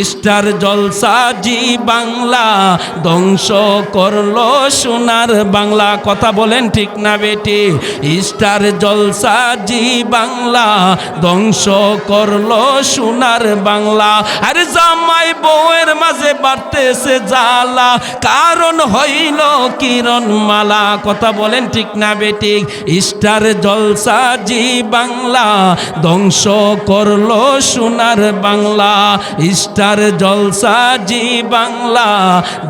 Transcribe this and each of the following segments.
Star Jalsha জি বাংলা ধ্বংস করল সোনার বাংলা। কথা বলেন ঠিক না বেটি? স্টার জলসা জি বাংলা ধ্বংস করল সোনার বাংলা। আরে জামাই বউয়ের মাঝে বাড়তেছে জ্বালা। কারণ হইল কিরণ মালা কথা বলেন ঠিক না বেটি? স্টার জলসা জি বাংলা ধ্বংস করল সোনার বাংলা। স্টার জলসা জি বাংলা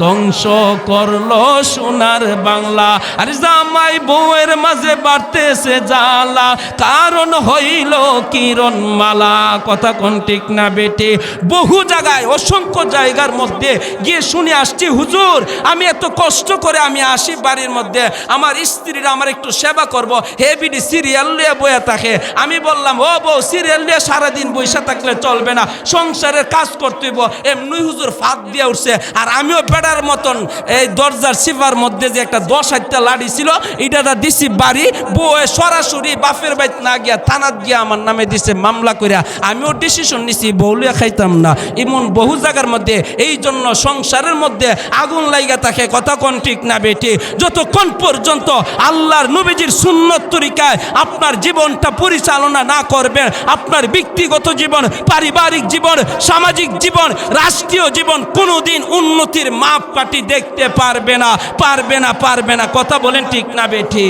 ধ্বংস করল সোনার বাংলা। আরে জামাই বউয়ের মাঝে বাড়তেছে জ্বালা, কারণ হইল কিরণ মালা কথা কোন ঠিক না বেটে? বহু জায়গায়, অসংখ্য জায়গার মধ্যে গিয়ে শুনে আসছি, হুজুর, আমি এত কষ্ট করে আমি আসি বাড়ির মধ্যে। আমার স্ত্রীরা আমার একটু সেবা করব। হে বিডি, সিরিয়াল নিয়ে বয়ে থাকে। আমি বললাম, ও বউ, সিরিয়াল নিয়ে সারাদিন বৈশা থাকলে চলবে না। সংসারের কাজ করতে হইব এমনি হুজুর ফাঁদ দিয়ে উঠছে। আর আমিও বেড়ার মতন এই দরজার সিফার মধ্যে যে একটা দশ হাজারটা লাড়ি ছিল, এটা দিছি বাড়ি, বউয়ে সরাসরি বাপের বাইত না গিয়া থানাত গিয়া আমার নামে দিছে মামলা করিয়া আমিও ডিসিশন নিছি বউলিয়া খাইতাম না। এমন বহু জায়গার মধ্যে এই জন্য সংসারের মধ্যে আগুন লাইগা থাকে, কথা কোন ঠিক না বেটি যতক্ষণ পর্যন্ত আল্লাহর নবীজির সুন্নত তরিকায় আপনার জীবনটা পরিচালনা না করবেন, আপনার ব্যক্তিগত জীবন, পারিবারিক জীবন, সামাজিক জীবন, রাষ্ট্রীয় জীবন কোনোদিন উন্নতির মাপকাঠি দেখতে পারবে না পারবে না পারবে না। কথা বলেন ঠিক না বেঠি?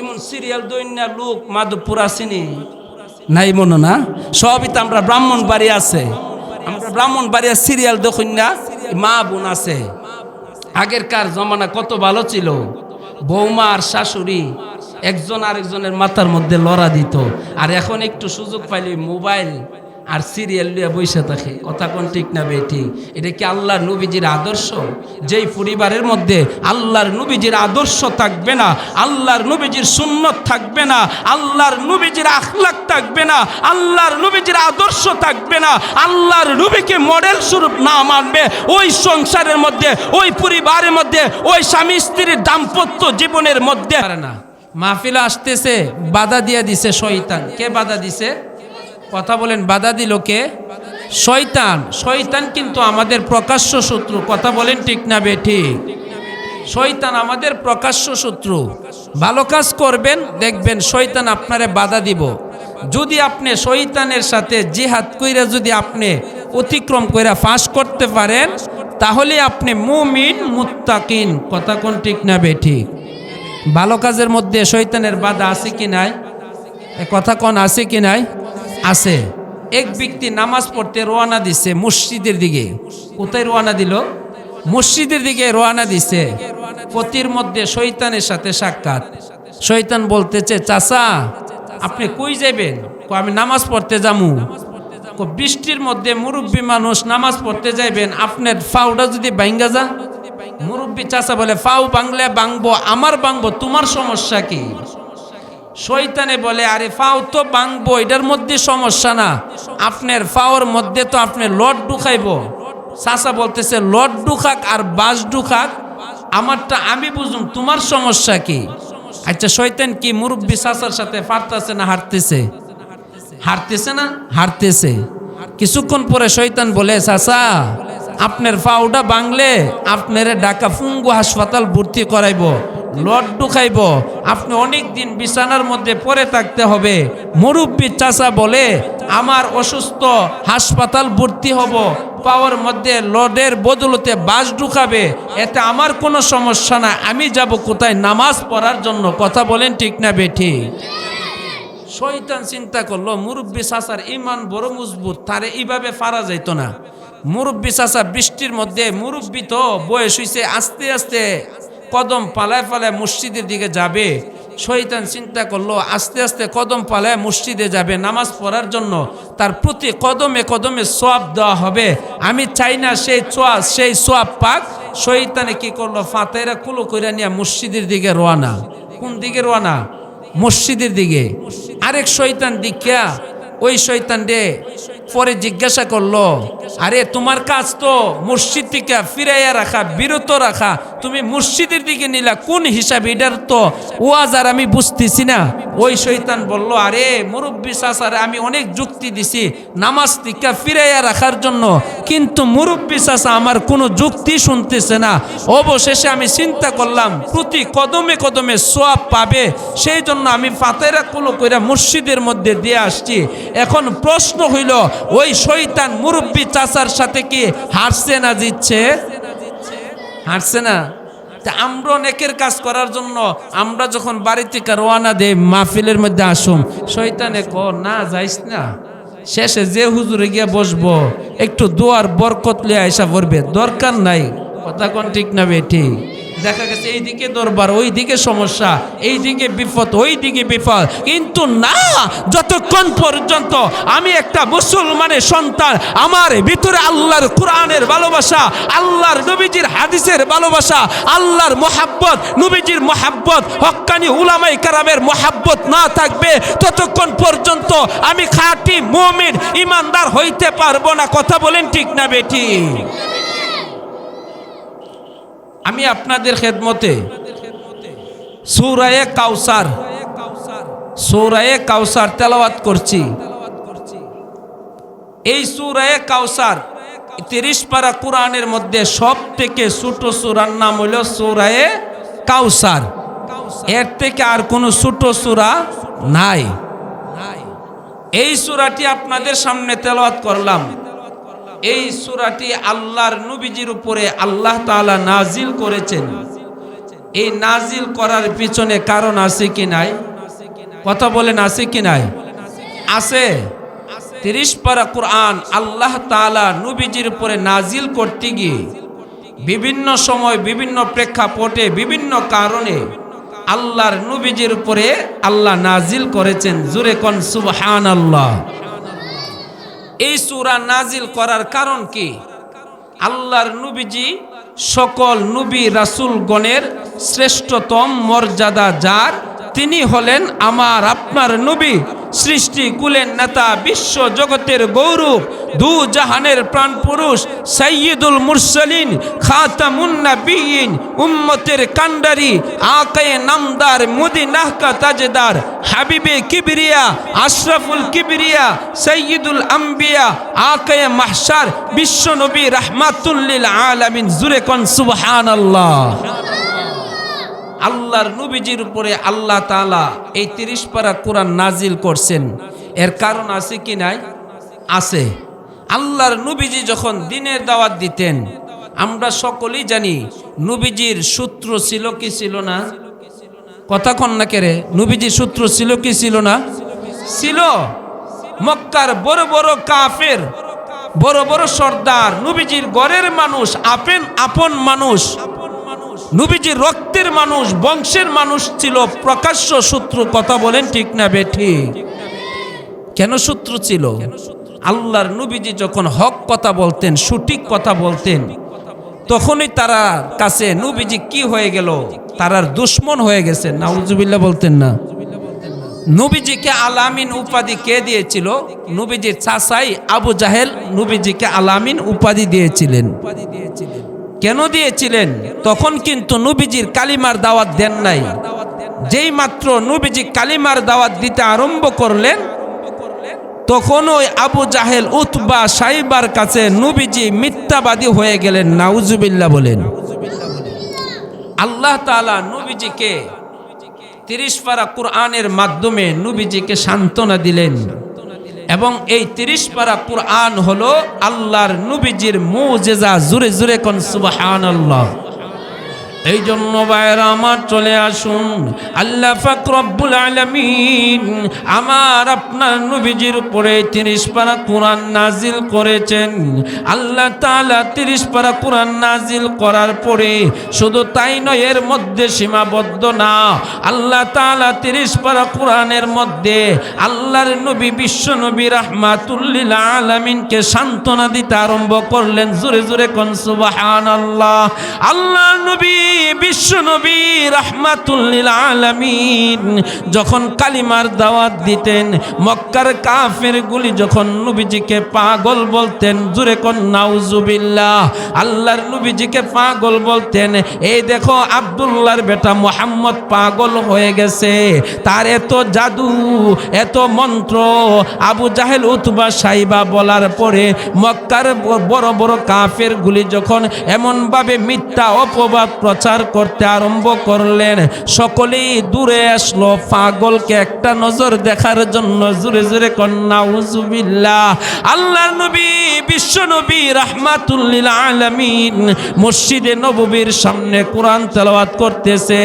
এমন সিরিয়াল দৈন্যা লোক মাধবপুর আসেনি? নাই মনে না? সবই তো আমরা ব্রাহ্মণ বাড়ি আছে। আমরা ব্রাহ্মণ বাড়িয়া সিরিয়াল দেখুন না, মা বোন আছে। আগেরকার জমানা কত ভালো ছিল। বৌমা আর শাশুড়ি একজন আরেকজনের মাথার মধ্যে লড়া দিত। আর এখন একটু সুযোগ পাইলে মোবাইল আর সিরিয়াল নিয়ে বসে থাকে। কথা কোন ঠিক না বেটি এটা কি আল্লাহর নবীজির আদর্শ? যেই পরিবারের মধ্যে আল্লাহর নবীজির আদর্শ থাকবে না, আল্লাহর নবীজির সুন্নত থাকবে না, আল্লাহর নবীজির আখলাক থাকবে না, আল্লাহর নবীজির আদর্শ থাকবে না, আল্লাহর নবীকে মডেল স্বরূপ না মানবে, ওই সংসারের মধ্যে, ওই পরিবারের মধ্যে, ওই স্বামী স্ত্রীর দাম্পত্য জীবনের মধ্যে। না। মাহফিল আসতেছে, বাধা দিয়ে দিছে শয়তান। কে বাধা দিছে? কথা বলেন, বাধা দিল কে? শয়তান। শয়তান কিন্তু আমাদের প্রকাশ্য শত্রু। কথা বলেন ঠিক না বেঠি শয়তান আমাদের প্রকাশ্য শত্রু। ভালো কাজ করবেন, দেখবেন শয়তান আপনারে বাধা দিব। যদি আপনি শয়তানের সাথে জিহাদ কইরা যদি আপনি অতিক্রম কইরা ফাঁস করতে পারেন, তাহলে আপনি মুমিন, মুত্তাকিন। কথা কোন ঠিক না বেঠি ভালো কাজের মধ্যে শৈতানের বাধা আছে কি নাই? কথা কোন আছে কি নাই? আছে। এক ব্যক্তি নামাজ পড়তে রোয়ানা দিছে মসজিদের দিকে। কোথায় রোয়ানা দিল? মসজিদের দিকে রোয়ানা দিছে। পতির মধ্যে শৈতানের সাথে সাক্ষাৎ। শৈতান বলতেছে, চাচা, আপনি কই যাবেন আমি নামাজ পড়তে যামু। বৃষ্টির মধ্যে মুরব্বী মানুষ নামাজ পড়তে যাইবেন, আপনার ফাউটা যদি বাইঙ্গা যা। মুরব্বী চাচা বলে, ফাউ বাংলে বাংবো, আমার বাংবো, তোমার সমস্যা কি? শৈতানে বলে, আরে ফাও তো বাংবো এটার মধ্যে সমস্যা না। আপনার ফাওর মধ্যে তো আপনি লট ঢুকাইব। চাচা বলতেছে, লট ঢুকাক আর বাস ঢুকাক, আমারটা আমি বুঝুম, তোমার সমস্যা কি? আচ্ছা শৈতান কি মুরব্বী চাচার সাথে পারতেছে না হারতেছে হারতেছে না? হারতেছে কিছুক্ষণ পরে শৈতান বলে, চাচা, আপনার ফাউডা বাংলে আপনার ঢাকা ফুঙ্গু হাসপাতাল ভর্তি করাইব। লড্ডু খাইব। আপনি অনেক দিন বিছানার মধ্যে পড়ে থাকতে হবে। মুরব্বী চাচা বলে, আমার অসুস্থ হাসপাতাল ভর্তি হব। পাওয়ার মধ্যে লডের বদলতে বাস ঢুকাবে। এতে আমার কোনো সমস্যা না আমি যাব কোথায়? নামাজ পড়ার জন্য। কথা বলেন ঠিক না বেঠি? শয়তান চিন্তা করল, মুরব্বী চাচার ইমান বড় মজবুত, তারে এইভাবে পারা যাইত না। মুরব্বী চাচা বৃষ্টির মধ্যে, মুরব্বী তো বয়স হইছে আস্তে আস্তে কদম পালায় পালায় মসজিদের দিকে যাবে। শয়তান চিন্তা করল, আস্তে আস্তে কদম পালায় মসজিদে যাবে। নামাজ পড়ার জন্য তার প্রতি কদমে কদমে সোয়াব দেওয়া হবে। আমি চাই না সেই চোয়া সেই সোয়াব পাক। শয়তানে কি করল? ফাতেরা কুলো কইরা নিয়ে মসজিদের দিকে রোয়ানা কোন দিকে রোয়ানা মসজিদের দিকে। আরেক শৈতান দীক্ষা ওই শৈতান রে পরে জিজ্ঞাসা করল আরে, তোমার কাজ তো মসজিদ থেকে ফিরাইয়া রাখা, বিরত রাখা। তুমি মসজিদের দিকে নিলা, কোন হিসাবে? এটার তো ওয়াজ আর আমি বুঝতেছি না। ওই শৈতান বলল, আরে, মুরব্বী চাচারে আমি অনেক যুক্তি দিছি নামাজ থেকে ফিরাইয়া রাখার জন্য। কিন্তু মুরব্বী চাচা আমার কোনো যুক্তি শুনতেছে না। অবশেষে আমি চিন্তা করলাম, প্রতি কদমে কদমে সোয়াব পাবে। সেই জন্য আমি ফাতেরা কুলো কইরা মসজিদের মধ্যে দিয়ে আসছি। এখন প্রশ্ন হইল, ওই শৈতান মুরব্বী চাচার সাথে কি হারছে না জিতছে? হারছে না। আমরা অনেকের কাজ করার জন্য আমরা যখন বাড়ি থেকে রোয়ানা দেই, মাহফিলের মধ্যে আসুম। শৈতানে ক, না, যাইস না। শেষে যে হুজুরে গিয়ে বসবো, একটু দোয়ার বরকত লিয়ে আইসা পড়বে। দরকার নাই। কথা কোন ঠিক না বেঠি দেখা গেছে, এইদিকে দরবার ওই দিকে সমস্যা এই দিকে বিপদ ওই দিকে বিপদ। কিন্তু না, যতক্ষণ পর্যন্ত আমি একটা মুসলমানের সন্তান, আমার ভিতরে আল্লাহর কোরআনের ভালোবাসা, আল্লাহর নবীজির হাদিসের ভালোবাসা, আল্লাহর মোহাব্বত, নবীজির মোহাব্বত হক্কানি উলামাই কারামের মোহাব্বত না থাকবে, ততক্ষণ পর্যন্ত আমি খাঁটি মুমিন, ইমানদার হইতে পারব না। কথা বলেন ঠিক না বেটি? আমি আপনাদের খেদমতে সৌরায়ে কাউসার সৌরায়ে কাউসার তেলাওয়াত করছি। এই সুরায়ে কাউসার তিরিশ পারা কোরআনের মধ্যে সব থেকে ছোট সুরার নাম হইল সুরায়ে কাউসার। এর থেকে আর কোনো ছোট সুরা নাই। এই সুরাটি আপনাদের সামনে তেলাওয়াত করলাম। এই সুরাটি আল্লাহর নবীজির উপরে আল্লাহ তাআলা নাজিল করেছেন। এই নাজিল করার পিছনে কারণ আছে কি নাই? কথা বলেন আছে কি নাই? আছে। তিরিশ পারা কোরআন আল্লাহ তাআলা নবীজির উপরে নাজিল করতে গিয়ে বিভিন্ন সময় বিভিন্ন প্রেক্ষাপটে বিভিন্ন কারণে আল্লাহর নবীজির উপরে আল্লাহ নাজিল করেছেন। জুরে কন সুবহান আল্লাহ এই সুরা নাজিল করার কারণ কি? আল্লাহর নবীজি সকল নবী রাসূলগণের শ্রেষ্ঠতম মর্যাদা যার, তিনি হলেন আমার আপনার নবী। সৃষ্টি কুলের নেতা, বিশ্ব জগতের গৌরব, দু জাহানের প্রাণ পুরুষ সৈয়দুল মুরসালিন, খাতামুন নাবিয়িন উম্মতের কান্ডারি আকায়ে নামদার, মদিনাহকা তাজদার, হাবিবে কিবরিয়া, আশরাফুল কিবরিয়া সৈয়দুল আম্বিয়া, আকায়ে মাহশার বিশ্ব নবী রাহমাতুল্লিল আলামিন, জুরে কোন সুবহানাল্লাহ। আল্লাহর নবীজির উপরে আল্লাহ তাআলা এই তিরিশ পারা কোরআন নাজিল করছেন। এর কারণ আছে কি নাই? আছে। আল্লাহর নবীজি যখন দিনের দাওয়াত দিতেন, আমরা সকলেই জানি নবীজির সূত্র ছিল কি ছিল না। কথা কন না কেরে নবীজির সূত্র ছিল কি ছিল না? ছিল। মক্কার বড় বড় কাফের, বড় বড় সর্দার, নবীজির গড়ের মানুষ আপেন আপন মানুষ নবীজির রক্তের মানুষ, বংশের মানুষ ছিল, প্রকাশ্য সূত্র কথা বলেন ঠিক না বেঠি কেন সূত্র ছিল? আল্লাহর নবীজি যখন হক কথা বলতেন, সঠিক কথা বলতেন, তখনই তারা কাছে, নবীজি কি হয়ে গেল? তারার দুশ্মন হয়ে গেছে, নাউজুবিল্লাহ বলতেন না। নবীজিকে আলামিন উপাধি কে দিয়েছিল? নবীজির চাচাই আবু জাহেল নবীজিকে আলামিন উপাধি দিয়েছিলেন উপাধি দিয়েছিলেন। কেন দিয়েছিলেন? তখন কিন্তু নবীজির কালিমার দাওয়াত দেন নাই। যেই মাত্র নবীজি কালিমার দাওয়াত দিতে আরম্ভ করলেন, তখন ওই আবু জাহেল, উতবা, সাইবার কাছে নবীজি মিথ্যাবাদী হয়ে গেলেন। নাউজুবিল্লাহ বলেন। আল্লাহ তাআলা নবীজিকে তিরিশ পারা কোরআনের মাধ্যমে নবীজিকে সান্ত্বনা দিলেন। এবং এই তিরিশ পারা কোরআন হলো আল্লাহর নবীজির মুজেজা জুরে জুরে কন সুবাহ আল্লাহ এই জন্য বাইরা আমার চলে আসুন। আল্লাহ ফাকরব্বুল আলমিন আমার আপনার নবীজির উপরে তিরিশ পারা কোরআন নাজিল করেছেন। আল্লাহ তালা তিরিশ পারা কোরআন নাজিল করার পরে শুধু তাই নয়, এর মধ্যে সীমাবদ্ধ না। আল্লাহ তালা তিরিশ পারা কোরআনের মধ্যে আল্লাহর নবী বিশ্ব নবী রাহমাতুল্লিল আলমিনকে সান্ত্বনা দিতে আরম্ভ করলেন। জোরে জোরে কন সুবাহান আল্লাহ আল্লাহ নবী বিশ্ব নবী রাহমাতুল্লিল আলামিন। যখন কালিমার দাওয়াত দিতেন, মক্কার কাফের গুলি যখন পাগল বলতেন, জুরে কোন আল্লাহর পাগল বলতেন, এই দেখো বেটা মোহাম্মদ পাগল হয়ে গেছে, তার এত জাদু, এত মন্ত্র। আবু জাহেল উতবা সাইবা বলার পরে মক্কার বড় বড় কাফের গুলি যখন এমনভাবে মিথ্যা অপবাদ প্রচার করতে আরম্ভ করলেন। সকলেই দূরে আসলো। পাগলকে একটা নজর দেখার জন্য জুরে জুরে কন্যা উজুবিল্লাহ আল্লাহর নবী, বিশ্ব নবী, রাহমাতুল্লিল আলামিন মসজিদে নববীর সামনে কোরআন তেলাওয়াত করতেছে।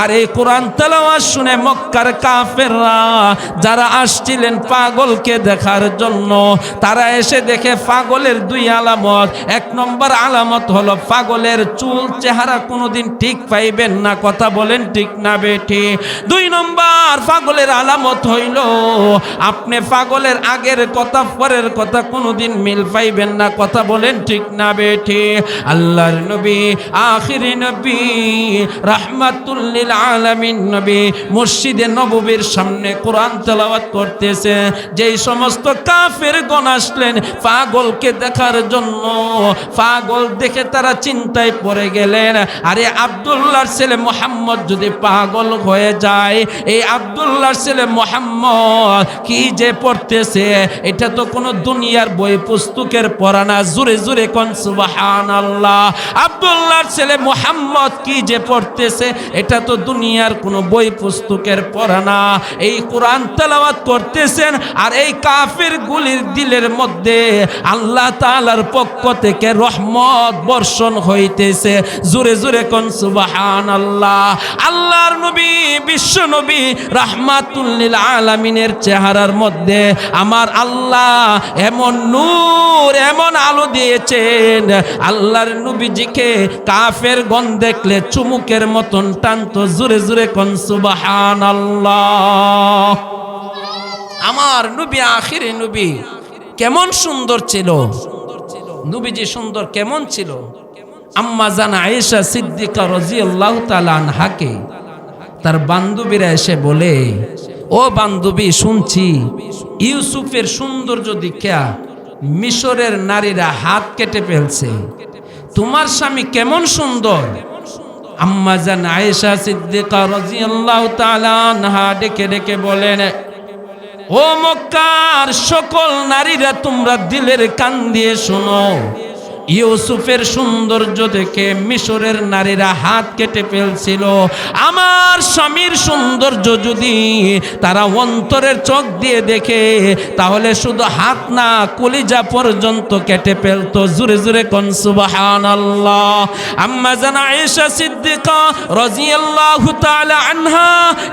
আর এই কোরআন তেলাওয়াত শুনে মক্কার কাফেররা যারা আসছিলেন পাগলকে দেখার জন্য, তারা এসে দেখে পাগলের দুই আলামত। এক নম্বর আলামত হলো পাগলের চুল, চেহারা কোনোদিন ঠিক পাইবেন না, কথা বলেন ঠিক না বেঠি। দুই নম্বর, পাগলের আলামত হইল, আপনি পাগলের আগের কথা, পরের কথা কোনোদিন মিল পাইবেন না, কথা বলেন ঠিক না বেঠি। আল্লাহর নবী, আখিরি নবী রাহমাতুল্লিল আলামিন নবী, মসজিদে নববীর সামনে কোরআন তেলাওয়াত করতেছে। যেই সমস্ত কাফের গণ আসলেন পাগলকে দেখার জন্য, পাগল দেখে তারা চিন্তায় পড়ে গেলেন, আরে আব্দুল্লাহর ছেলে মোহাম্মদ যদি পাগল হয়ে যায়, এই আব্দুল্লাহর ছেলে মোহাম্মদ কি যে পড়তেছে? এটা তো কোনো দুনিয়ার বই, পুস্তকের পড়া না। জুরে কোন সুবাহান আল্লাহ আব্দুল্লাহর ছেলে মোহাম্মদ কি যে পড়তেছে? এটা তো দুনিয়ার কোনো বই, পুস্তকের পড়া না। এই কোরআন তেলাওয়াত করতেছেন আর এই কাফের গুলির দিলের মধ্যে আল্লাহ তাআলার পক্ষ থেকে রহমত বর্ষণ হইতেছে। জুরে জুরে কোন সুবাহান আল্লাহ আল্লাহর নবী, বিশ্ব নবী রাহমাতুল্লিল আলামিনের চেহারার মধ্যে আমার আল্লাহ এমন নূর, এমন আলো দিয়েছেন। আল্লাহর নবীজিকে কাফের গন দেখলে চুমুকের মতন টানতো জুরে জুরে কোন সুবাহান আল্লাহ আমার নবী, আখিরে নবী কেমন সুন্দর ছিল। নবীজি সুন্দর কেমন ছিল। আম্মা জানা আয়েশা সিদ্দিকা রাজিয়াল্লাহু তাআলা আনহাকে, তার বান্ধবীরা এসে বলে, ও বান্ধবী, শুনছি ইউসুফের সৌন্দর্য দীক্ষা মিশরের নারীরা হাত কেটে ফেলছে। তোমার স্বামী কেমন সুন্দর? আম্মা জান আয়েশা সিদ্দিকা রাদিয়াল্লাহু তাআলা আনহা ডেকে ডেকে বলেন, ও মক্কার সকল নারীরা তোমরা দিলের কান দিয়ে শোনো। ইউসুফের সৌন্দর্য দেখে মিশরের নারীরা হাত কেটে ফেলছিল। আমার স্বামীর সৌন্দর্য যদি তারা অন্তরের চোখ দিয়ে দেখে, তাহলে শুধু হাত না, কলিজা পর্যন্ত কেটে ফেলতো। জুরে জুরে কন সুবাহান আল্লাহ আনহা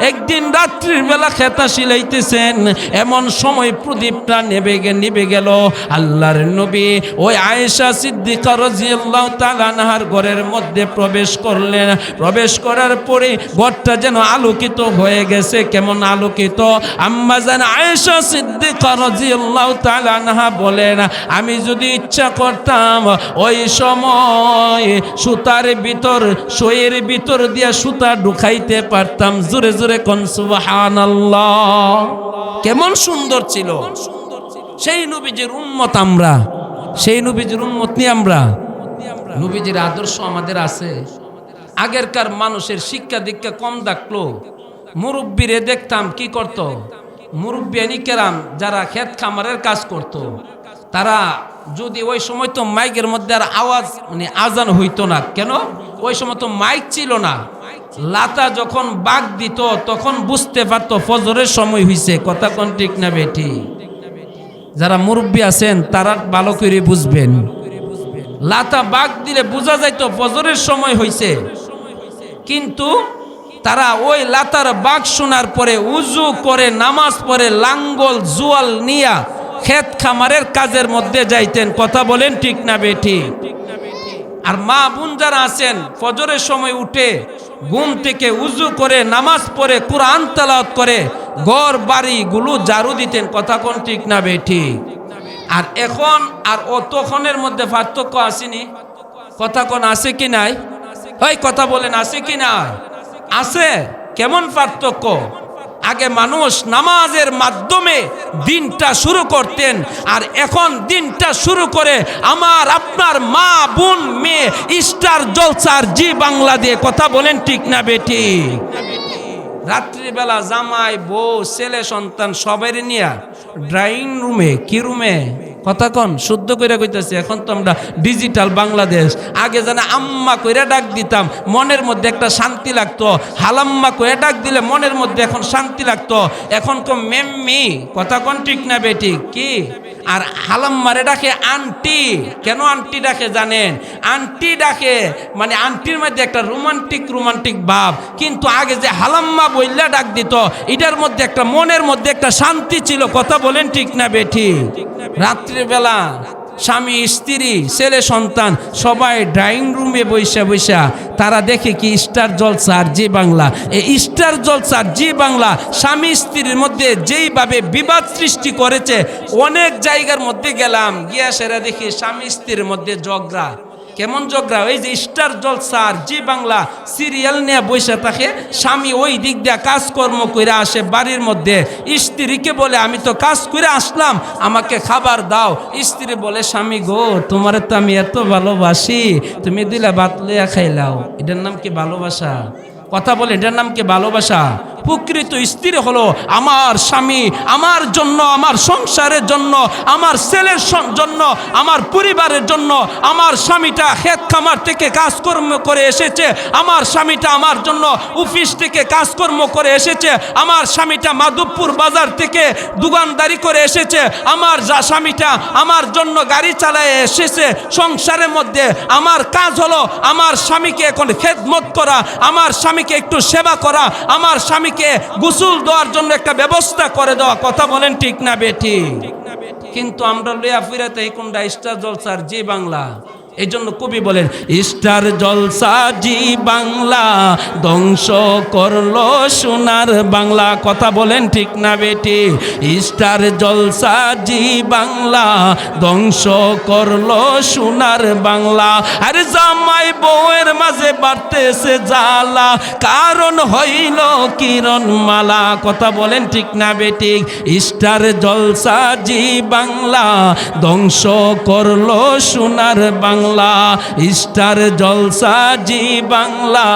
একদিন রাত্রির বেলা খেতা শিলাইতেছেন। এমন সময় প্রদীপটা নেবে নিবে গেল। আল্লাহর নবী ওই আয়েশা সিদ্দিকা রাদিয়াল্লাহু তাআলা আনহার ঘরের মধ্যে প্রবেশ করলেন। প্রবেশ করার পরে ঘরটা যেন আলোকিত হয়ে গেছে। কেমন আলোকিত? আম্মা জান আয়েশা সিদ্দিকা রাদিয়াল্লাহু তাআলা আনহা বলেন, আমি যদি ইচ্ছা করতাম, ওই সময় সুতার ভিতর সইয়ের ভিতর দিয়া সুতা ঢুকাইতে পারতাম। জোরে জোরে কোন সুবহানাল্লাহ। কেমন সুন্দর ছিল। সেই নবীজির উম্মত আমরা। সেই নবীজির উম্মত নিয়ে আমরা, নবীজির আদর্শ আমাদের আছে। আগেরকার মানুষের শিক্ষা দীক্ষা কম থাকল। মুরব্বীরে দেখতাম কি করত? মুরব্বিয়ানি কেরাম যারা ক্ষেত খামারের কাজ করত। তারা যদি ওই সময় তো মাইকের মধ্যে আর আওয়াজ মানে আজান হইতো না। কেন? ওই সময় তো মাইক ছিল না। লাতা যখন বাঘ দিত, তখন বুঝতে পারতো ফজরের সময় হইছে। কথা কোন ঠিক না বেটি যারা মুরব্বী আছেন, তারা ভালো করে বুঝবেন। লাতা বাঘ দিলে বোঝা যাইতো ফজরের সময় হয়েছে কিন্তু তারা ওই লাতার বাঘ শোনার পরে উজু করে, নামাজ পড়ে, লাঙ্গল, জুয়াল নিয়া ক্ষেত খামারের কাজের মধ্যে যাইতেন। কথা বলেন ঠিক না বেঠি আর মা বোন যারা আছেন, ফজরের সময় উঠে ঘুম থেকে উজু করে, নামাজ পড়ে, কোরআন তালাওয়াত করে, ঘর, বাড়ি বাড়িগুলো জারু দিতেন, কথা কোন ঠিক না বেঠি আর এখন আর অতক্ষণের মধ্যে পার্থক্য আসেনি? কথা কোন আছে কি নাই? ওই কথা বলেন, আছে কি না আছে, কেমন পার্থক্য? আগে মানুষ নামাজের মাধ্যমে দিনটা শুরু করতেন আর এখন দিনটা শুরু করে আমার আপনার মা, বোন, মেয়ে, স্টার, জলসার জি বাংলা দিয়ে কথা বলেন ঠিক না বেটি? রাত্রিবেলা জামাই, বউ, ছেলে, সন্তান সবাই নিয়ে ড্রয়িং রুমে কি রুমে কথা কন, শুদ্ধ কইরা কইতেছি, এখন তো আমরা ডিজিটাল বাংলাদেশ। আগে জানা আম্মা কইরা ডাক দিতাম, মনের মধ্যে একটা শান্তি লাগতো। হালাম্মা কইরা ডাক দিলে মনের মধ্যে এখন শান্তি লাগতো। এখন তো মেম্মি, কথা কন ঠিক না বেটি কি? আর হালাম্মারে ডাকে আন্টি। কেন আন্টি ডাকে জানেন? আন্টি ডাকে মানে আন্টির মধ্যে একটা রোমান্টিক রোমান্টিক ভাব। কিন্তু আগে যে হালাম্মা বইলা ডাক দিত, এটার মধ্যে একটা মনের মধ্যে একটা শান্তি ছিল। কথা বলেন ঠিক না বেঠি? রাত্রিবেলা। স্বামী, স্ত্রী, ছেলে, সন্তান, সবাই ড্রয়িং রুমে বৈশা বৈশা তারা দেখে কি স্টার জলসা আর জি বাংলা। এই স্টার জলসা আর জি বাংলা স্বামী, স্ত্রীর মধ্যে যেইভাবে বিবাদ সৃষ্টি করেছে, অনেক জায়গার মধ্যে গেলাম, গিয়া সেরা দেখি স্বামী, স্ত্রীর মধ্যে ঝগড়া। কেমন ঝগড়া? ওই যে স্টার জলসার, জি বাংলা সিরিয়াল নিয়ে বসে থাকে, স্বামী ওই দিক দিয়ে কাজকর্ম করে আসে বাড়ির মধ্যে। স্ত্রীকে বলে, আমি তো কাজ করে আসলাম, আমাকে খাবার দাও। স্ত্রী বলে, স্বামী গো, তোমার তো আমি এত ভালোবাসি, তুমি দিলে বাতলিয়া খাইলাও। এটার নাম কি ভালোবাসা? কথা বলে, এটার নাম কি? ভালোবাসা। প্রকৃত স্ত্রী হলো আমার স্বামী, আমার জন্য, আমার সংসারের জন্য, আমার ছেলের জন্য, আমার পরিবারের জন্য, আমার স্বামীটা ক্ষেত খামার থেকে কাজকর্ম করে এসেছে, আমার স্বামীটা আমার জন্য অফিস থেকে কাজকর্ম করে এসেছে, আমার স্বামীটা মাধবপুর বাজার থেকে দোকানদারি করে এসেছে, আমার যা স্বামীটা আমার জন্য গাড়ি চালায় এসেছে, সংসারের মধ্যে আমার কাজ হলো আমার স্বামীকে এখন খেদমত করা, আমার স্বামীকে একটু সেবা করা, আমার স্বামীকে গুসুল দেওয়ার জন্য একটা ব্যবস্থা করে দেওয়া, কথা বলেন ঠিক না বেটি কিন্তু আমরা লইয়া ফিরাতে এই কোনটা স্টার জলসার জি বাংলা? এই জন্য কবি বলেন, স্টার জলসা জি বাংলা ধ্বংস করল সোনার বাংলা। কথা বলেন ঠিক না বেটি, স্টার জলসা জি বাংলা ধ্বংস করল সোনার বাংলা। আরে জামাই বউয়ের মাঝে বাড়তেছে জ্বালা, কারণ হইল কিরণ মালা কথা বলেন ঠিক না বেটি, স্টার জলসা জি বাংলা ধ্বংস করল সোনার বাংলা। স্টার জলসা জি বাংলা,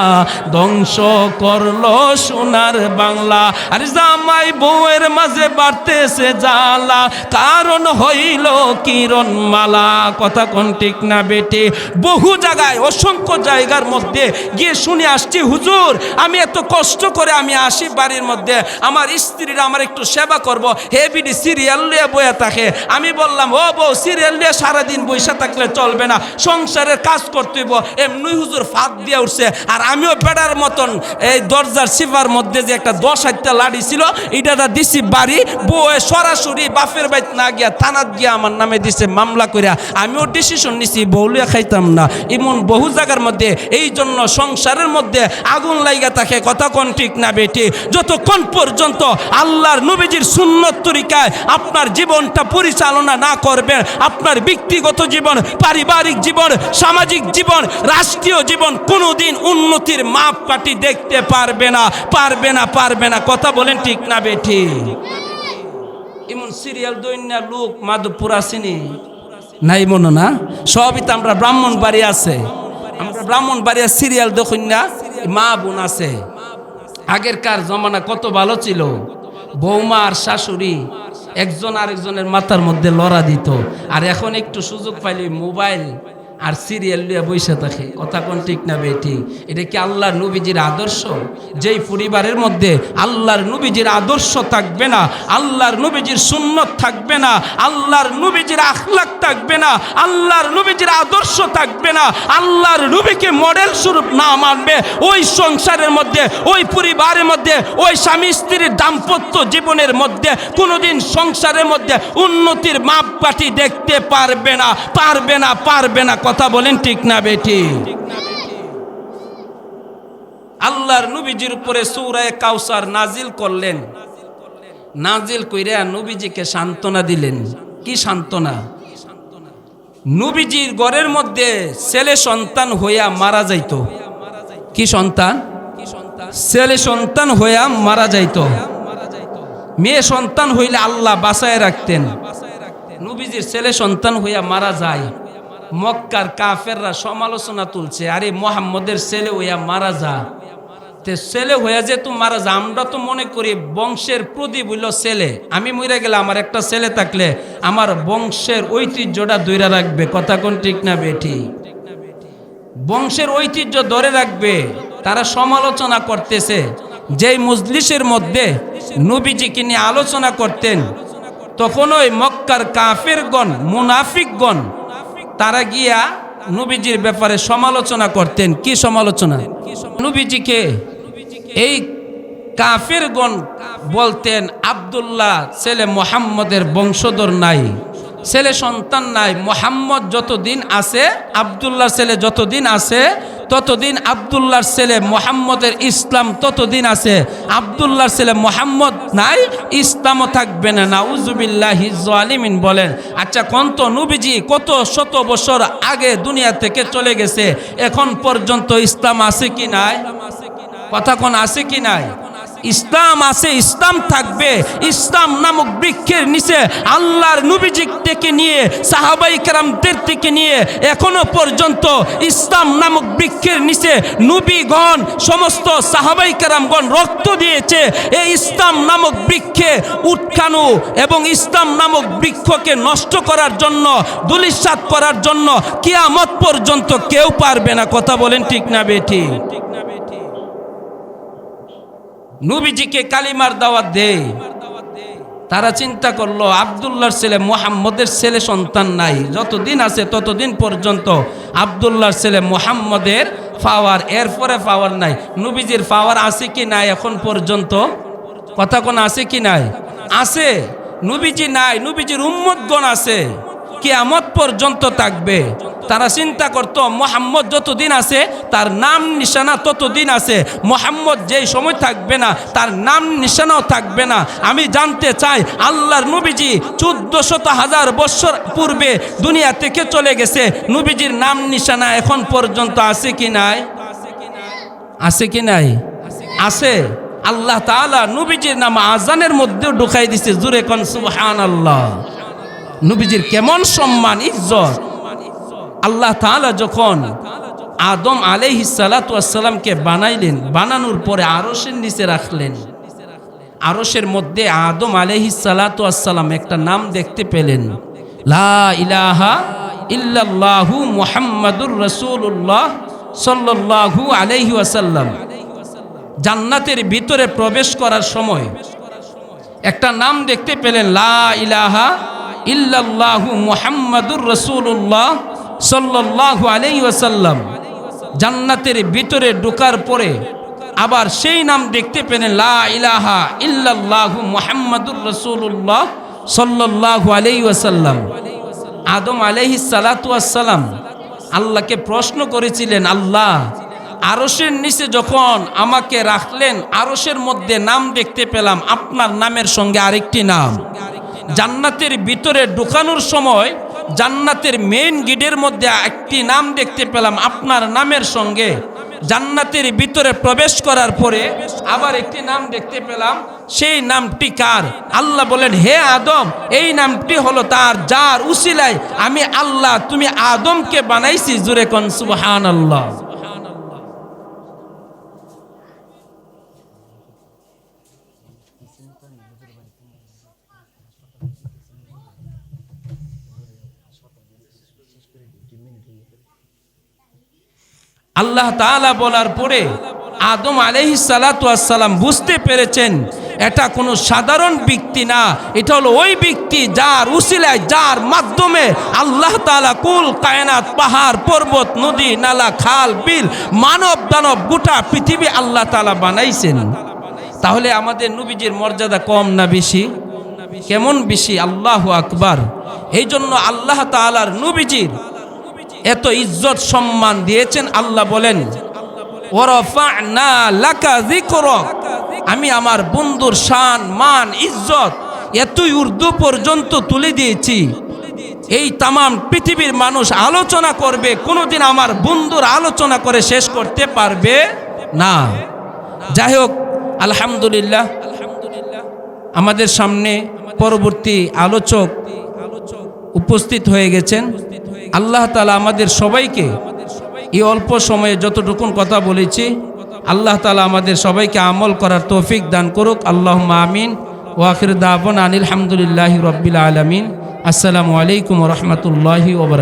ধ্বংস করল সোনার বাংলা। আরে জামাই বউয়ের মাঝে বাড়তেছে জ্বালা, কারণ হইল কিরণ মালা কথা কোন ঠিক না বেটে? বহু জায়গায়, অসংখ্য জায়গার মধ্যে গিয়ে শুনে আসছি, হুজুর, আমি এত কষ্ট করে আমি আসি বাড়ির মধ্যে, আমার স্ত্রীরা আমার একটু সেবা করব, হে বিডি, সিরিয়াল নিয়ে বয়ে থাকে। আমি বললাম, ও বউ, সিরিয়াল নিয়ে সারাদিন বসে থাকলে চলবে না সংসারের কাজ করতে হইব। এমনি হুজুর ফাঁক দিয়ে উঠছে। আর আমিও বেড়ার মতন এই দরজার সিফার মধ্যে যে একটা দশ হাজার লাড়ি ছিল, এটা দিছি বাড়ি, বউয়ে সরাসরি বাপের বাইত না গিয়া থানাত গিয়া আমার নামে দিছে মামলা করিয়া আমিও ডিসিশন নিছি বউলিয়া খাইতাম না। এমন বহু জায়গার মধ্যে এই জন্য সংসারের মধ্যে আগুন লাইগা থাকে। কথা কোন ঠিক না বেটি যতক্ষণ পর্যন্ত আল্লাহর নবীজির সুন্নত তরিকায় আপনার জীবনটা পরিচালনা না করবেন, আপনার ব্যক্তিগত জীবন, পারিবারিক জীবন সামাজিক জীবন, রাষ্ট্রীয় জীবন কোনোদিন উন্নতির মাপকাঠি দেখতে পারবে না পারবে না পারবে না। কথা বলেন ঠিক না বেটি এমন সিরিয়াল দৈন্য লোক মাধবপুর নাই মনে না? সবই তো আমরা ব্রাহ্মণ বাড়ি আছে। আমরা ব্রাহ্মণ বাড়িয়া সিরিয়াল দেখুন না মা বোন আছে। আগেরকার জমানা কত ভালো ছিল। বৌমা আর শাশুড়ি একজন আরেকজনের মাথার মধ্যে লড়া দিত। আর এখন একটু সুযোগ পাইলে মোবাইল আর সিরিয়াল নিয়ে বসে থাকে। কথা কোন ঠিক না বেটি? এটা কি আল্লাহর নবীজির আদর্শ? যেই পরিবারের মধ্যে আল্লাহর নবীজির আদর্শ থাকবে না, আল্লাহর নবীজির সুন্নত থাকবে না, আল্লাহর নবীজির আখলাক থাকবে না, আল্লাহর নবীজির আদর্শ থাকবে না, আল্লাহর নবীকে মডেল স্বরূপ না মানবে, ওই সংসারের মধ্যে, ওই পরিবারের মধ্যে, ওই স্বামী স্ত্রীর দাম্পত্য জীবনের মধ্যে কোনোদিন সংসারের মধ্যে উন্নতির মাপকাঠি দেখতে পারবে না পারবে না পারবে না কথা বলেন, ঠিক না বেটি? আল্লাহর নবীজির উপরে সৌরায় কাউসার নাজিল করলেন। নাজিল কইরা নবীজিকে সান্ত্বনা দিলেন। কি সান্ত্বনা? নবীজির ঘরের মধ্যে ছেলে সন্তান হইয়া মারা যাইতো। কি সন্তান? ছেলে সন্তান হইয়া মারা যাইত। মেয়ে সন্তান হইলে আল্লাহ বাঁচায় রাখতেন। নবীজির ছেলে সন্তান হইয়া মারা যায়। মক্কার কাফেররা সমালোচনা তুলছে, আরে মোহাম্মদের ছেলে হইয়া মারা যা। তে ছেলে হইয়া যে তুই মারা যা, আমরা তো মনে করি বংশের প্রদীপ হইল ছেলে। আমি মরে গেলে আমার একটা ছেলে থাকলে আমার বংশের ঐতিহ্যটা দৈরা রাখবে। কথা কোন ঠিক না বেঠি? বংশের ঐতিহ্য ধরে রাখবে। তারা সমালোচনা করতেছে। যেই মজলিসের মধ্যে নবীজিকে নিয়ে আলোচনা করতেন তখন ওই মক্কার কাফেরগণ, মুনাফিকগণ তারা গিয়া নবীজির ব্যাপারে সমালোচনা করতেন। কি সমালোচনা? নবীজিকে এই কাফেরগণ বলতেন, আবদুল্লাহ, ছেলে মোহাম্মদের বংশধর নাই, ছেলে সন্তান নাই, মোহাম্মদ যতদিন আছে আবদুল্লাহ ছেলে যতদিন আছে ততদিন আবদুল্লার ছেলে মোহাম্মদের ইসলাম ততদিন আছে। আবদুল্লার ছেলে মোহাম্মদ নাই, ইসলামও থাকবে না। নাউজুবিল্লাহ আলিমিন বলেন আচ্ছা কন্ত নবীজি কত শত বছর আগে দুনিয়া থেকে চলে গেছে, এখন পর্যন্ত ইসলাম আছে কি নাই? কথা কোন আছে কি নাই? ইসলাম আছে, ইসলাম থাকবে। ইসলাম নামক বৃক্ষের নিচে আল্লাহর নবীজি থেকে নিয়ে, সাহাবাই কেরামদের থেকে নিয়ে এখনও পর্যন্ত ইসলাম নামক বৃক্ষের নিচে নবীগণ, সমস্ত সাহাবাই কেরামগণ রক্ত দিয়েছে। এই ইসলাম নামক বৃক্ষে উৎখানু এবং ইসলাম নামক বৃক্ষকে নষ্ট করার জন্য দুলিশাত করার জন্য কিয়ামত পর্যন্ত কেউ পারবে না। কথা বলেন ঠিক না বেঠি নবীজিকে কালিমার দাওয়াত দেয় তারা চিন্তা করল, আবদুল্লাহর ছেলে মোহাম্মদের ছেলে সন্তান নাই। যতদিন আছে ততদিন পর্যন্ত আবদুল্লাহর ছেলে মোহাম্মদের পাওয়ার, এরপরে পাওয়ার নাই। নবীজির পাওয়ার আছে কি নাই এখন পর্যন্ত? কথা কোন আছে কি নাই? আছে। নবীজি নাই, নবীজির উম্মতগণ আছে। কিয়ামত পর্যন্ত থাকবে। তারা চিন্তা করত, মোহাম্মদ যতদিন আছে, তার নাম নিশানা ততদিন আছে। মোহাম্মদ যেই সময় থাকবে না, তার নাম নিশানাও থাকবে না। আমি জানতে চাই, আল্লাহর নবীজি চোদ্দ শত হাজার বৎসর পূর্বে দুনিয়া থেকে চলে গেছে। নবীজির নাম নিশানা এখন পর্যন্ত আছে কি নাই? আছে কি নাই? আছে। আল্লাহ তাআলা নবীজির নাম আজানের মধ্যেও ঢুকাই দিছে। জুরে কন সুবহান আল্লাহ নবীজির কেমন সম্মান, ইজ্জত? আল্লাহ তাআলা যখন আদম আলাইহিস সালাতামকে বানাইলেন, বানানোর পরে আরশের নিচে রাখলেন, আরশের মধ্যে আদম আলাইহিস সালাতাম একটা নাম দেখতে পেলেন। লা ইলাহা ইল্লাল্লাহু মুহাম্মাদুর রাসূলুল্লাহ সাল্লাল্লাহু আলাইহি ওয়াসাল্লাম। জান্নাতের ভিতরে প্রবেশ করার সময় একটা নাম দেখতে পেলেন, লা ইলাহা ইল্লাল্লাহু মুহাম্মাদুর রাসূলুল্লাহ সাল্লাল্লাহু আলাইহি ওয়াসাল্লাম। জান্নাতের ভিতরে ঢোকার পরে আবার সেই নাম দেখতে পেলেন, লা ইলাহা ইল্লাল্লাহু মুহাম্মাদুর রাসূলুল্লাহ সাল্লাল্লাহু আলাইহি ওয়াসাল্লাম। আদম আলাইহিস সালাতু ওয়াসসালাম আল্লাহকে প্রশ্ন করেছিলেন, আল্লাহ, আরশের নিচে যখন আমাকে রাখলেন, আরশের মধ্যে নাম দেখতে পেলাম, আপনার নামের সঙ্গে আরেকটি নাম। জান্নাতের ভিতরে ঢুকানোর সময় জান্নাতের মেন গেটের মধ্যে একটি নাম দেখতে পেলাম আপনার নামের সঙ্গে। জান্নাতের ভিতরে প্রবেশ করার পরে আবার একটি নাম দেখতে পেলাম, সেই নামটি কার? আল্লাহ বলেন, হে আদম, এই নামটি হলো তার, যার উসিলায় আমি আল্লাহ, তুমি আদমকে বানাইছি জুরে কন সুবহান আল্লাহ আল্লাহ তাআলা বলার পরে আদম আলহি সালাতাম বুঝতে পেরেছেন, এটা কোনো সাধারণ ব্যক্তি না, এটা হলো ওই ব্যক্তি যার উসিলায়, যার মাধ্যমে আল্লাহ তাআলা কুল, কায়নাত, পাহাড়, পর্বত, নদী, নালা, খাল, বিল, মানব দানব গোটা পৃথিবী আল্লাহ তাআলা বানাইছেন। তাহলে আমাদের নবীজির মর্যাদা কম না বেশি? কেমন বেশি? আল্লাহ আকবার। এই জন্য আল্লাহ তাআলার নবীজির এত ইজ্জত সম্মান দিয়েছেন আল্লাহ বলেন। আমি আমার বন্ধুর শান, মান, ইজ্জত এতই উর্দু পর্যন্ত তুলে দিয়েছি। এই তামাম পৃথিবীর মানুষ আলোচনা করবে, কোনোদিন আমার বন্ধুর আলোচনা করে শেষ করতে পারবে না। যাই হোক, আলহামদুলিল্লাহ, আমাদের সামনে পরবর্তী আলোচক উপস্থিত হয়ে গেছেন। আল্লাহ তালা আমাদের সবাইকে এই অল্প সময়ে যতটুকুন কথা বলেছি, আল্লাহ তালা আমাদের সবাইকে আমল করার তৌফিক দান করুক। আল্লাহ আমিন। ওয়াকির দাবন আনিল হামদুলিল্লাহ রব্বিল আলমিন। আসসালামু আলাইকুম রহমতুল্লাহি ওবরাক